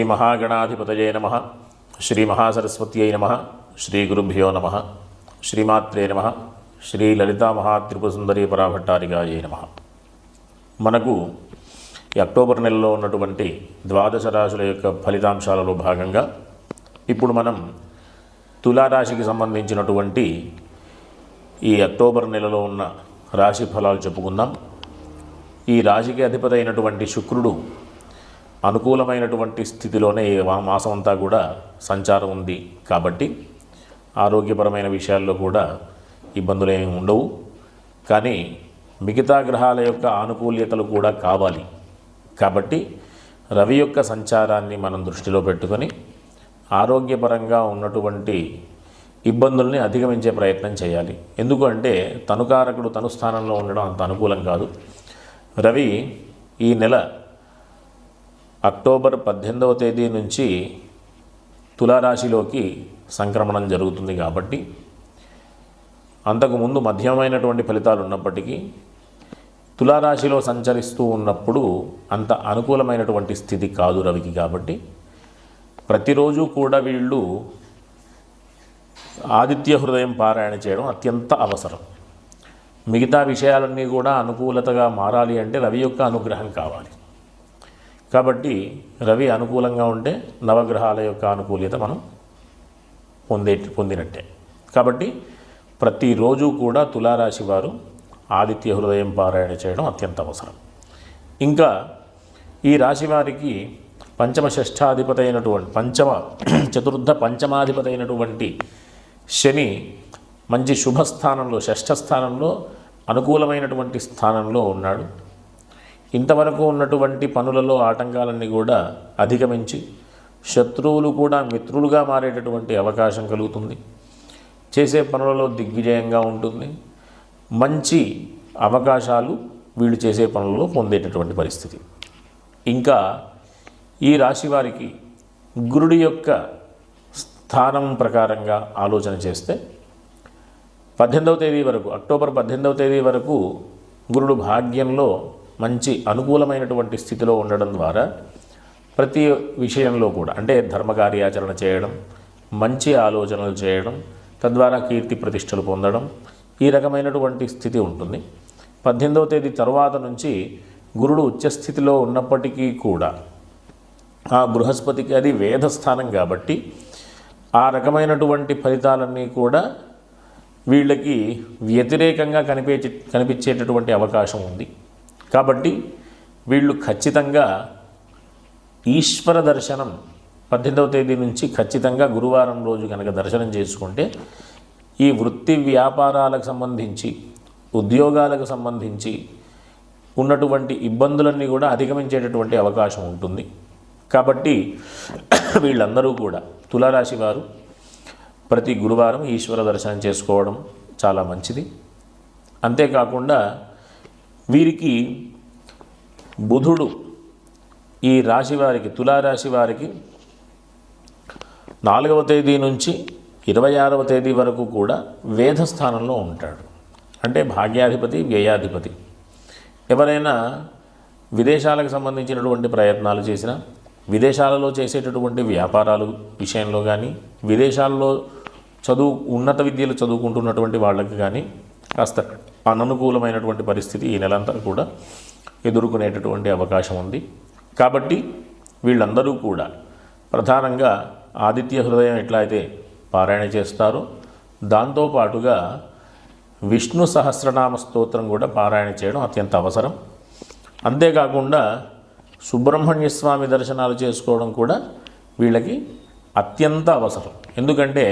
శ్రీ మహాగణాధిపతయే నమ. శ్రీ మహాసరస్వత్యై నమ. శ్రీ గురుభ్యో నమ. శ్రీమాత్రే నమ. శ్రీ లలితా మహాత్రిపురసుందరీ పరాభట్టారికాయే నమ. మనకు ఈ అక్టోబర్ నెలలో ఉన్నటువంటి ద్వాదశ రాశుల యొక్క ఫలితాంశాలలో భాగంగా ఇప్పుడు మనం తులారాశికి సంబంధించినటువంటి ఈ అక్టోబర్ నెలలో ఉన్న రాశి ఫలాలు చెప్పుకుందాం. ఈ రాశికి అధిపతి అయినటువంటి శుక్రుడు అనుకూలమైనటువంటి స్థితిలోనే మాసం అంతా కూడా సంచారం ఉంది. కాబట్టి ఆరోగ్యపరమైన విషయాల్లో కూడా ఇబ్బందులు ఏమి ఉండవు. కానీ మిగతా గ్రహాల యొక్క ఆనుకూల్యతలు కూడా కావాలి. కాబట్టి రవి యొక్క సంచారాన్ని మనం దృష్టిలో పెట్టుకొని ఆరోగ్యపరంగా ఉన్నటువంటి ఇబ్బందుల్ని అధిగమించే ప్రయత్నం చేయాలి. ఎందుకంటే తనుకారకుడు తను స్థానంలో ఉండడం అంత అనుకూలం కాదు. రవి ఈ నెల అక్టోబర్ పద్దెనిమిదవ తేదీ నుంచి తులారాశిలోకి సంక్రమణం జరుగుతుంది కాబట్టి అంతకుముందు మధ్యమైనటువంటి ఫలితాలు ఉన్నప్పటికీ తులారాశిలో సంచరిస్తూ ఉన్నప్పుడు అంత అనుకూలమైనటువంటి స్థితి కాదు రవికి కాబట్టి ప్రతిరోజు కూడా వీళ్ళు ఆదిత్య హృదయం పారాయణ చేయడం అత్యంత అవసరం. మిగతా విషయాలన్నీ కూడా అనుకూలతగా మారాలి అంటే రవి యొక్క అనుగ్రహం కావాలి. కాబట్టి రవి అనుకూలంగా ఉంటే నవగ్రహాల యొక్క అనుకూల్యత మనం పొందే పొందినట్టే. కాబట్టి ప్రతిరోజు కూడా తులారాశి వారు ఆదిత్య హృదయం పారాయణ చేయడం అత్యంత అవసరం. ఇంకా ఈ రాశి వారికి పంచమ షష్ఠాధిపతి అయినటువంటి పంచమ చతుర్థ పంచమాధిపతి అయినటువంటి శని మంచి శుభస్థానంలో షష్ఠ స్థానంలో అనుకూలమైనటువంటి స్థానంలో ఉన్నాడు. ఇంతవరకు ఉన్నటువంటి పనులలో ఆటంకాలన్నీ కూడా అధిగమించి శత్రువులు కూడా మిత్రులుగా మారేటటువంటి అవకాశం కలుగుతుంది. చేసే పనులలో దిగ్విజయంగా ఉంటుంది. మంచి అవకాశాలు వీళ్ళు చేసే పనులలో పొందేటటువంటి పరిస్థితి. ఇంకా ఈ రాశి వారికి గురుడి యొక్క స్థానం ప్రకారంగా ఆలోచన చేస్తే పద్దెనిమిదవ తేదీ వరకు అక్టోబర్ పద్దెనిమిదవ తేదీ వరకు గురుడు భాగ్యంలో మంచి అనుకూలమైనటువంటి స్థితిలో ఉండడం ద్వారా ప్రతి విషయంలో కూడా అంటే ధర్మకార్యాచరణ చేయడం మంచి ఆలోచనలు చేయడం తద్వారా కీర్తి ప్రతిష్టలు పొందడం ఈ రకమైనటువంటి స్థితి ఉంటుంది. పద్దెనిమిదవ తేదీ తర్వాత నుంచి గురుడు ఉచ్చస్థితిలో ఉన్నప్పటికీ కూడా ఆ బృహస్పతికి అది వేదస్థానం కాబట్టి ఆ రకమైనటువంటి ఫలితాలన్నీ కూడా వీళ్ళకి వ్యతిరేకంగా కనిపించే కనిపించేటటువంటి అవకాశం ఉంది. కాబట్టి వీళ్ళు ఖచ్చితంగా ఈశ్వర దర్శనం పద్దెనిమిదవ తేదీ నుంచి ఖచ్చితంగా గురువారం రోజు కనుక దర్శనం చేసుకుంటే ఈ వృత్తి వ్యాపారాలకు సంబంధించి ఉద్యోగాలకు సంబంధించి ఉన్నటువంటి ఇబ్బందులన్నీ కూడా అధిగమించేటటువంటి అవకాశం ఉంటుంది. కాబట్టి వీళ్ళందరూ కూడా తులారాశి వారు ప్రతి గురువారం ఈశ్వర దర్శనం చేసుకోవడం చాలా మంచిది. అంతేకాకుండా వీరికి బుధుడు ఈ రాశి వారికి తులారాశి వారికి నాలుగవ తేదీ నుంచి ఇరవై ఆరవ తేదీ వరకు కూడా వేధస్థానంలో ఉంటాడు. అంటే భాగ్యాధిపతి వ్యయాధిపతి. ఎవరైనా విదేశాలకు సంబంధించినటువంటి ప్రయత్నాలు చేసినా విదేశాలలో చేసేటటువంటి వ్యాపారాలు విషయంలో కానీ విదేశాల్లో చదువు ఉన్నత విద్యలు చదువుకుంటున్నటువంటి వాళ్ళకి కానీ కాస్త అననుకూలమైనటువంటి పరిస్థితి ఈ నెలంతా కూడా ఎదుర్కొనేటటువంటి అవకాశం ఉంది. కాబట్టి వీళ్ళందరూ కూడా ప్రధానంగా ఆదిత్య హృదయం ఎట్లా అయితే పారాయణ చేస్తారో దాంతోపాటుగా విష్ణు సహస్రనామ స్తోత్రం కూడా పారాయణ చేయడం అత్యంత అవసరం. అంతేకాకుండా సుబ్రహ్మణ్య స్వామి దర్శనాలు చేసుకోవడం కూడా వీళ్ళకి అత్యంత అవసరం. ఎందుకంటే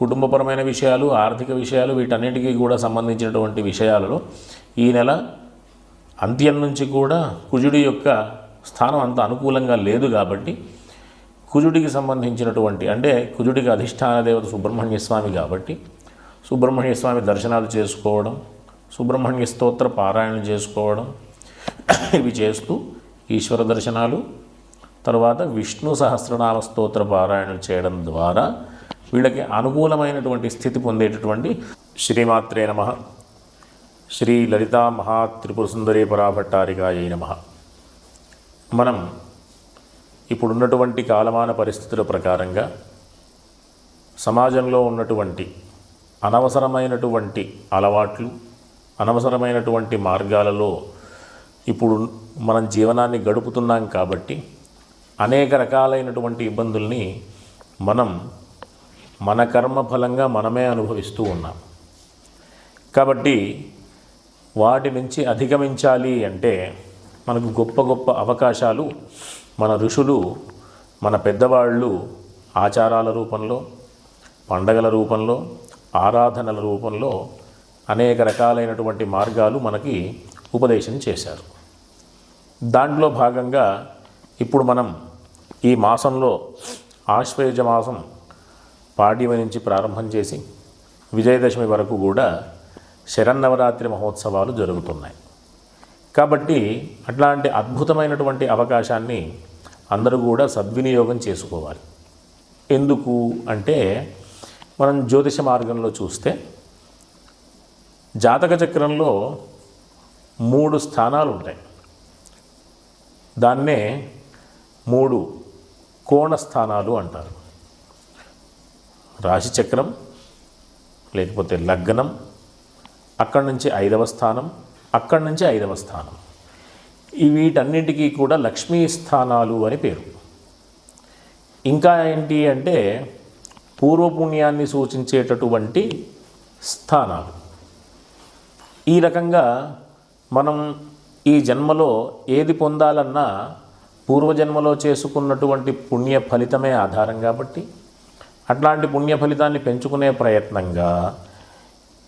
కుటుంబపరమైన విషయాలు ఆర్థిక విషయాలు వీటన్నిటికీ కూడా సంబంధించినటువంటి విషయాలలో ఈ నెల అంత్యం నుంచి కూడా కుజుడి యొక్క స్థానం అంత అనుకూలంగా లేదు కాబట్టి కుజుడికి సంబంధించినటువంటి అంటే కుజుడికి అధిష్టాన దేవత సుబ్రహ్మణ్య స్వామి కాబట్టి సుబ్రహ్మణ్య స్వామి దర్శనాలు చేసుకోవడం సుబ్రహ్మణ్య స్తోత్ర పారాయణ చేసుకోవడం ఇవి చేస్తూ ఈశ్వర దర్శనాలు తర్వాత విష్ణు సహస్రనామ స్తోత్ర పారాయణం చేయడం ద్వారా వీళ్ళకి అనుకూలమైనటువంటి స్థితి పొందేటటువంటి శ్రీమాత్రే నమ. శ్రీ లలితా మహా త్రిపుర సుందరీ పరాభట్టారికాయ నమ. మనం ఇప్పుడున్నటువంటి కాలమాన పరిస్థితుల ప్రకారంగా సమాజంలో ఉన్నటువంటి అనవసరమైనటువంటి అలవాట్లు అనవసరమైనటువంటి మార్గాలలో ఇప్పుడు మనం జీవనాన్ని గడుపుతున్నాం కాబట్టి అనేక రకాలైనటువంటి ఇబ్బందుల్ని మనం మన కర్మ ఫలంగా మనమే అనుభవిస్తూ ఉన్నాం. కాబట్టి వాటి నుంచి అధిగమించాలి అంటే మనకు గొప్ప గొప్ప అవకాశాలు మన ఋషులు మన పెద్దవాళ్ళు ఆచారాల రూపంలో పండగల రూపంలో ఆరాధనల రూపంలో అనేక రకాలైనటువంటి మార్గాలు మనకి ఉపదేశం చేశారు. దాంట్లో భాగంగా ఇప్పుడు మనం ఈ మాసంలో ఆశ్వయుజ మాసం పాడ్యమి నుంచి ప్రారంభం చేసి విజయదశమి వరకు కూడా శరన్నవరాత్రి మహోత్సవాలు జరుగుతున్నాయి. కాబట్టి అట్లాంటి అద్భుతమైనటువంటి అవకాశాన్ని అందరూ కూడా సద్వినియోగం చేసుకోవాలి. ఎందుకు అంటే మనం జ్యోతిష మార్గంలో చూస్తే జాతక చక్రంలో మూడు స్థానాలు ఉంటాయి. దాన్నే మూడు కోణ స్థానాలు అంటారు. రాశిచక్రం లేకపోతే లగ్నం అక్కడి నుంచి ఐదవ స్థానం అక్కడి నుంచి ఐదవ స్థానం. ఈ వీటన్నిటికీ కూడా లక్ష్మీ స్థానాలు అని పేరు. ఇంకా ఏంటి అంటే పూర్వపుణ్యాన్ని సూచించేటటువంటి స్థానాలు. ఈ రకంగా మనం ఈ జన్మలో ఏది పొందాలన్నా పూర్వజన్మలో చేసుకున్నటువంటి పుణ్య ఫలితమే ఆధారం కాబట్టి అట్లాంటి పుణ్య ఫలితాన్ని పెంచుకునే ప్రయత్నంగా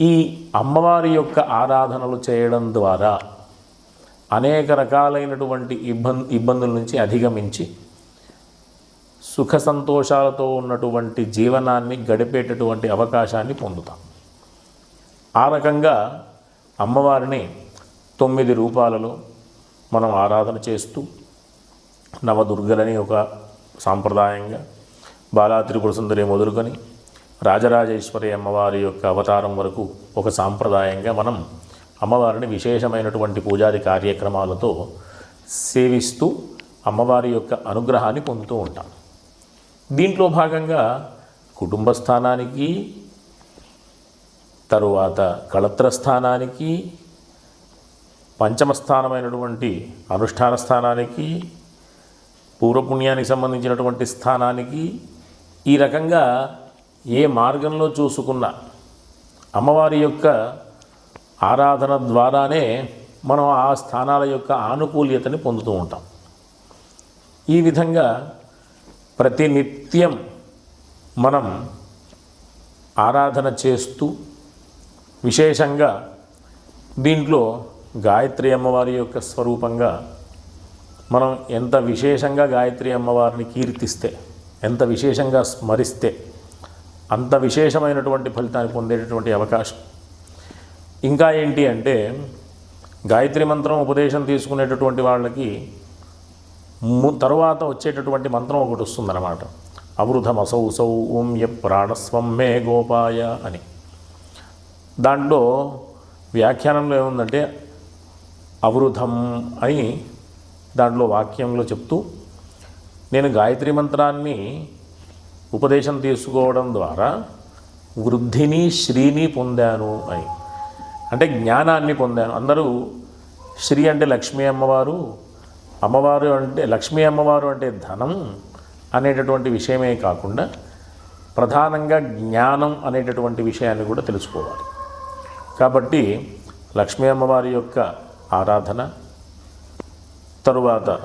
ఈ అమ్మవారి యొక్క ఆరాధనలు చేయడం ద్వారా అనేక రకాలైనటువంటి ఇబ్బంది ఇబ్బందుల నుంచి అధిగమించి సుఖ సంతోషాలతో ఉన్నటువంటి జీవనాన్ని గడిపేటటువంటి అవకాశాన్ని పొందుతాం. ఆ రకంగా అమ్మవారిని తొమ్మిది రూపాలలో మనం ఆరాధన చేస్తూ నవదుర్గలని ఒక సాంప్రదాయంగా బాలాత్రిపుర సుందరి మొదలుకొని రాజరాజేశ్వరి అమ్మవారి యొక్క అవతారం వరకు ఒక సాంప్రదాయంగా మనం అమ్మవారిని విశేషమైనటువంటి పూజాది కార్యక్రమాలతో సేవిస్తూ అమ్మవారి యొక్క అనుగ్రహాన్ని పొందుతూ ఉంటాం. దీంట్లో భాగంగా కుటుంబ స్థానానికి తరువాత కళత్ర స్థానానికి పంచమ స్థానమైనటువంటి అనుష్ఠాన స్థానానికి పూర్వపుణ్యానికి సంబంధించినటువంటి స్థానానికి ఈ రకంగా ఏ మార్గంలో చూసుకున్న అమ్మవారి యొక్క ఆరాధన ద్వారానే మనం ఆ స్థానాల యొక్క ఆనుకూల్యతని పొందుతూ ఉంటాం. ఈ విధంగా ప్రతినిత్యం మనం ఆరాధన చేస్తూ విశేషంగా దీంట్లో గాయత్రి అమ్మవారి యొక్క స్వరూపంగా మనం ఎంత విశేషంగా గాయత్రి అమ్మవారిని కీర్తిస్తే ఎంత విశేషంగా స్మరిస్తే అంత విశేషమైనటువంటి ఫలితాన్ని పొందేటటువంటి అవకాశం. ఇంకా ఏంటి అంటే గాయత్రి మంత్రం ఉపదేశం తీసుకునేటటువంటి వాళ్ళకి తరువాత వచ్చేటటువంటి మంత్రం ఒకటి వస్తుందన్నమాట. అవృధమసౌ సౌ ఓం య ప్రాణస్వం మే గోపాయ అని. దాంట్లో వ్యాఖ్యానంలో ఏముందంటే అవృధం అని దాంట్లో వాక్యంలో చెప్తూ నేను గాయత్రి మంత్రాన్ని ఉపదేశం తీసుకోవడం ద్వారా వృద్ధిని శ్రీని పొందాను అని. అంటే జ్ఞానాన్ని పొందాను. అందరూ శ్రీ అంటే లక్ష్మీ అమ్మవారు అమ్మవారు అంటే లక్ష్మీ అమ్మవారు అంటే ధనం అనేటటువంటి విషయమే కాకుండా ప్రధానంగా జ్ఞానం అనేటటువంటి విషయాన్ని కూడా తెలుసుకోవాలి. కాబట్టి లక్ష్మీ అమ్మవారి యొక్క ఆరాధన తరువాత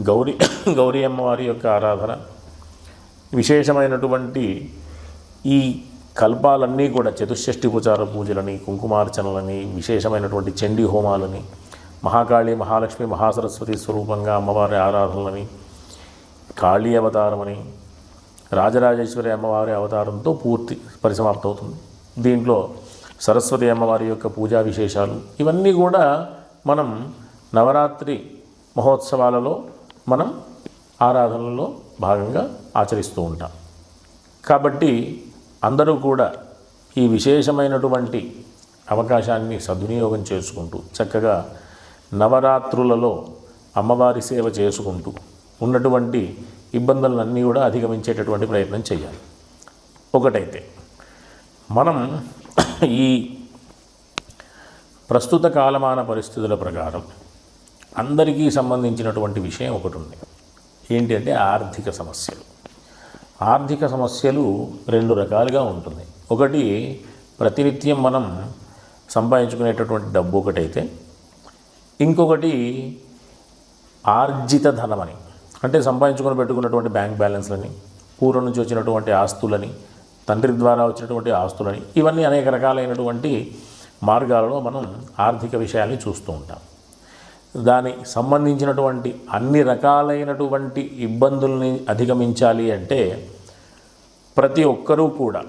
గౌరీ గౌరీ అమ్మవారి యొక్క ఆరాధన విశేషమైనటువంటి ఈ కల్పాలన్నీ కూడా చతుషష్ఠి ఉపచార పూజలని కుంకుమార్చనలని విశేషమైనటువంటి చండీ హోమాలని మహాకాళి మహాలక్ష్మి మహాసరస్వతి స్వరూపంగా అమ్మవారి ఆరాధనలని కాళీ అవతారమని రాజరాజేశ్వరి అమ్మవారి అవతారంతో పూర్తి పరిసమాప్తవుతుంది దీంట్లో సరస్వతి అమ్మవారి యొక్క పూజా విశేషాలు ఇవన్నీ కూడా మనం నవరాత్రి మహోత్సవాలలో మనం ఆరాధనలో భాగంగా ఆచరిస్తూ ఉంటాం. కాబట్టి అందరూ కూడా ఈ విశేషమైనటువంటి అవకాశాన్ని సద్వినియోగం చేసుకుంటూ చక్కగా నవరాత్రులలో అమ్మవారి సేవ చేసుకుంటూ ఉన్నటువంటి ఇబ్బందులన్నీ కూడా అధిగమించేటటువంటి ప్రయత్నం చేయాలి. ఒకటైతే మనం ఈ ప్రస్తుత కాలమాన పరిస్థితుల ప్రకారం అందరికీ సంబంధించినటువంటి విషయం ఒకటి ఉంది. ఏంటి అంటే ఆర్థిక సమస్యలు. ఆర్థిక సమస్యలు రెండు రకాలుగా ఉంటుంది. ఒకటి ప్రతినిత్యం మనం సంపాదించుకునేటటువంటి డబ్బు ఒకటైతే ఇంకొకటి ఆర్జిత ధనమని అంటే సంపాదించుకొని పెట్టుకున్నటువంటి బ్యాంక్ బ్యాలెన్స్లని పూర్వం నుంచి వచ్చినటువంటి ఆస్తులని తండ్రి ద్వారా వచ్చినటువంటి ఆస్తులని ఇవన్నీ అనేక రకాలైనటువంటి మార్గాలలో మనం ఆర్థిక విషయాల్ని చూస్తూ ఉంటాం. దానికి సంబంధించినటువంటి అన్ని రకాలైనటువంటి ఇబ్బందుల్ని అధిగమించాలి అంటే ప్రతి ఒక్కరూ కూడా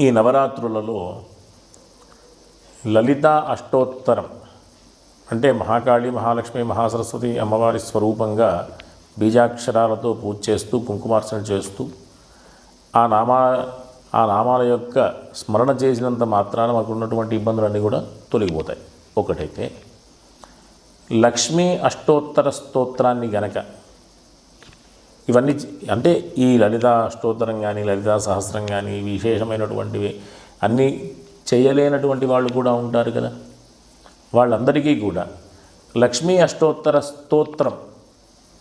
ఈ నవరాత్రులలో లలిత అష్టోత్తరం అంటే మహాకాళి మహాలక్ష్మి మహాసరస్వతి అమ్మవారి స్వరూపంగా బీజాక్షరాలతో పూజ చేస్తూ కుంకుమార్చన చేస్తూ ఆ నామా ఆ నామాల యొక్క స్మరణ చేసినంత మాత్రాన మాకు ఉన్నటువంటి ఇబ్బందులన్నీ కూడా తొలగిపోతాయి. ఒకటైతే లక్ష్మీ అష్టోత్తర స్తోత్రాన్ని గనక ఇవన్నీ అంటే ఈ లలిత అష్టోత్తరం కానీ లలితా సహస్రం కానీ విశేషమైనటువంటివి అన్నీ చేయలేనటువంటి వాళ్ళు కూడా ఉంటారు కదా. వాళ్ళందరికీ కూడా లక్ష్మీ అష్టోత్తర స్తోత్రం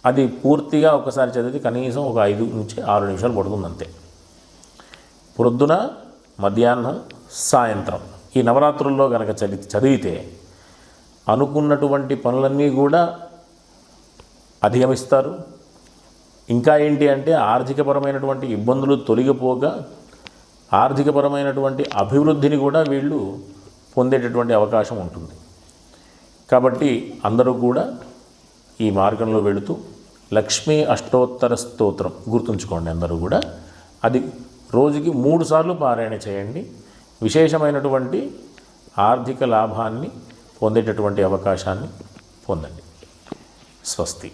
అది పూర్తిగా ఒకసారి చదివితే కనీసం ఒక ఐదు నుంచి ఆరు నిమిషాలు పడుతుంది అంతే. ప్రొద్దున మధ్యాహ్నం సాయంత్రం ఈ నవరాత్రుల్లో కనుక చదివి చదివితే అనుకున్నటువంటి పనులన్నీ కూడా అధిగమిస్తారు. ఇంకా ఏంటి అంటే ఆర్థికపరమైనటువంటి ఇబ్బందులు తొలగిపోగా ఆర్థికపరమైనటువంటి అభివృద్ధిని కూడా వీళ్ళు పొందేటటువంటి అవకాశం ఉంటుంది. కాబట్టి అందరూ కూడా ఈ మార్గంలో వెళుతూ లక్ష్మీ అష్టోత్తర స్తోత్రం గుర్తుంచుకోండి అందరూ కూడా. అది రోజుకి మూడు సార్లు పారాయణ చేయండి. విశేషమైనటువంటి ఆర్థిక లాభాన్ని పొందేటటువంటి అవకాశాన్ని పొందండి. స్వస్తి.